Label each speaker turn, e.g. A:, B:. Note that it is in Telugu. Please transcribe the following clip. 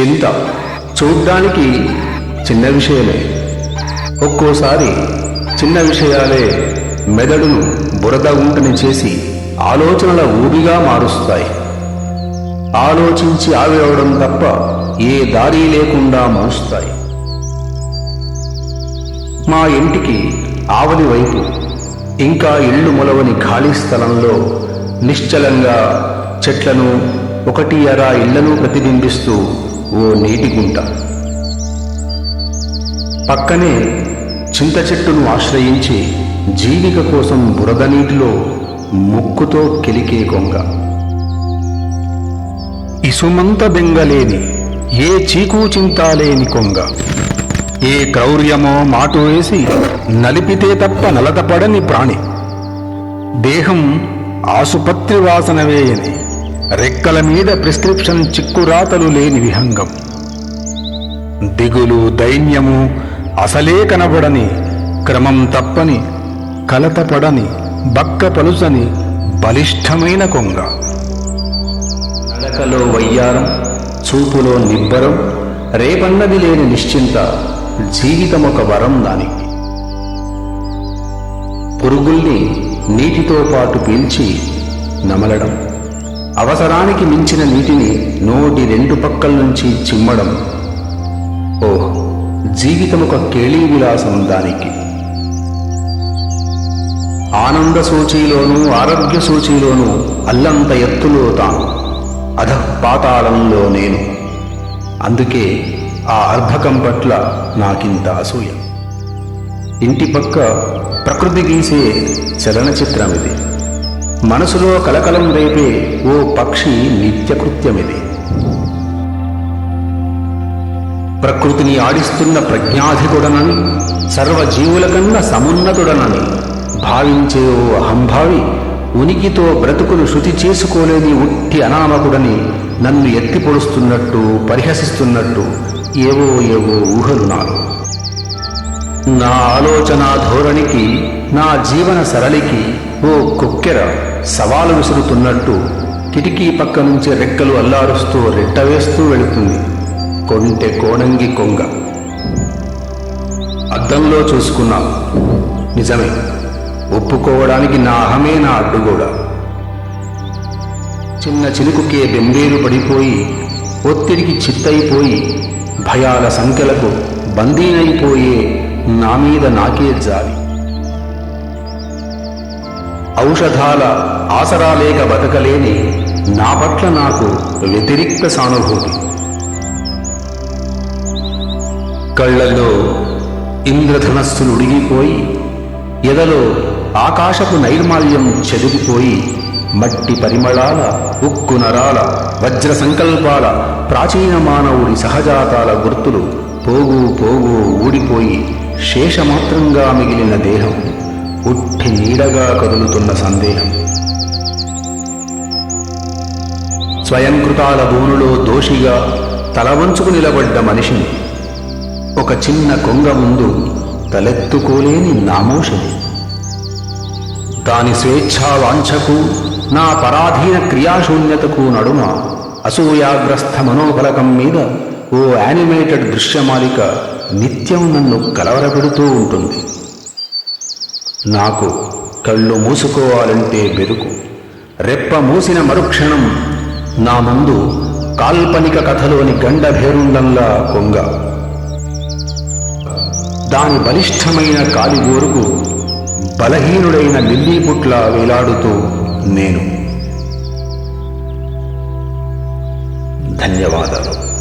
A: చింత. చూడ్డానికి చిన్న విషయమే. ఒక్కోసారి చిన్న విషయాలే మెదడును బురద ఉంటని చేసి ఆలోచనల ఊబిగా మారుస్తాయి. ఆలోచించి ఆవిరవడం తప్ప ఏ దారి లేకుండా మోస్తాయి మా ఇంటికి ఆవలి వైపు ఇంకా ఇళ్ళు మొలవని ఖాళీ స్థలంలో నిశ్చలంగా చెట్లను ఒకటి అరా ఇళ్ళను ప్రతిబింబిస్తూ ఓ నీటి గుంట. పక్కనే చింత చెట్టును ఆశ్రయించి జీవిక కోసం బురద నీటిలో ముక్కుతో కెలికే కొంగ ఇసుమంత బెంగలేని ఏ చీకు చింతాలేని కొంగ. ఏ క్రౌర్యమో మాటు వేసి నలిపితే తప్ప నలతపడని ప్రాణి. దేహం ఆసుపత్రి వాసన వేయని. రెక్కల మీద ప్రిస్క్రిప్షన్ చిక్కురాతలు లేని విహంగం. దిగులు దైన్యము అసలే కనబడని క్రమం తప్పని కలతపడని బక్క పలుసని బలిష్టమైన కొంగ. నడకలో వయ్యారం చూపులో నిబ్బరం రేపన్నది లేని నిశ్చింత జీవితం ఒక వరం దానికి. పురుగుల్ని నీటితో పాటు పీల్చి నమలడం. అవసరానికి మించిన నీటిని నోటి రెండు పక్కల నుంచి చిమ్మడం. ఓ జీవితం ఒక కేళీ విలాసం దానికి. ఆనంద సూచీలోనూ ఆరోగ్య సూచీలోనూ అల్లంత ఎత్తులో తాను అధ పాతాళంలో నేను. అందుకే ఆ అర్భకం పట్ల నాకింత అసూయ. ఇంటి పక్క ప్రకృతి గీసే చలనచిత్రం ఇది మనసులో కలకలం రేపే ఓ పక్షి నిత్యకృత్యమిది. ప్రకృతిని ఆడిస్తున్న ప్రజ్ఞాధికుడనని సర్వజీవుల కన్నా సమున్నతుడనని భావించే ఓ అహంభావి ఉనికితో బ్రతుకును శృతి చేసుకోలేని ఉట్టి అనామకుడని నన్ను ఎత్తి పొడుస్తున్నట్టు పరిహసిస్తున్నట్టు ఏవో ఏవో ఊహలు నాలో నా ఆలోచన ధోరణికి నా జీవన సరళికి ఓ కుక్కెర సవాలు విసురుతున్నట్టు కిటికీ పక్క నుంచి రెక్కలు అల్లారుస్తూ రెట్టవేస్తూ వెళుతుంది. కొంటె కోణంగి కొంగ. అద్దంలో చూసుకున్నా. నిజమే. ఒప్పుకోవడానికి నా అహమే నా అడ్డుగోడ. చిన్న చినుకుకే బెంబేరు పడిపోయి ఒత్తిడికి చిత్తయిపోయి భయాల సంఖ్యలకు బందీనైపోయే నా మీద నాకే జాలి. ఔషధాల ఆసరాలేక బతకలేని నా పట్ల నాకు వ్యతిరిక్త సానుభూతి. కళ్ళల్లో ఇంద్రధనస్సులు ఉడిగిపోయి ఎదలో ఆకాశపు నైర్మాల్యం చెదిరిపోయి మట్టి పరిమళాల ఉక్కు నరాల వజ్ర సంకల్పాల ప్రాచీన మానవుడి సహజాతాల గుర్తులు పోగు పోగు ఊడిపోయి శేషమాత్రంగా మిగిలిన దేహం. ఉట్టి నీడగా కదులుతున్న సందేహం. స్వయంకృతాల భూములో దోషిగా తలవంచుకు నిలబడ్డ మనిషిని ఒక చిన్న కొంగ ముందు తలెత్తుకోలేని నామోషది దాని స్వేచ్ఛావాంఛకు నా పరాధీన క్రియాశూన్యతకు నడుమ అసూయాగ్రస్థ మనోఫలకం మీద ఓ యానిమేటెడ్ దృశ్యమాలిక నిత్యం నన్ను కలవరపెడుతూ ఉంటుంది. నాకు కళ్ళు మూసుకోవాలంటే బెరుకు రెప్ప మూసిన మరుక్షణం నా ముందు కాల్పనిక కథలోని గండ భేరుండంలా కొంగ. దాని బలిష్టమైన కాలిగోరుకు బలహీనుడైన లిల్లీ పుట్ల వేలాడుతూ నేను. ధన్యవాదాలు.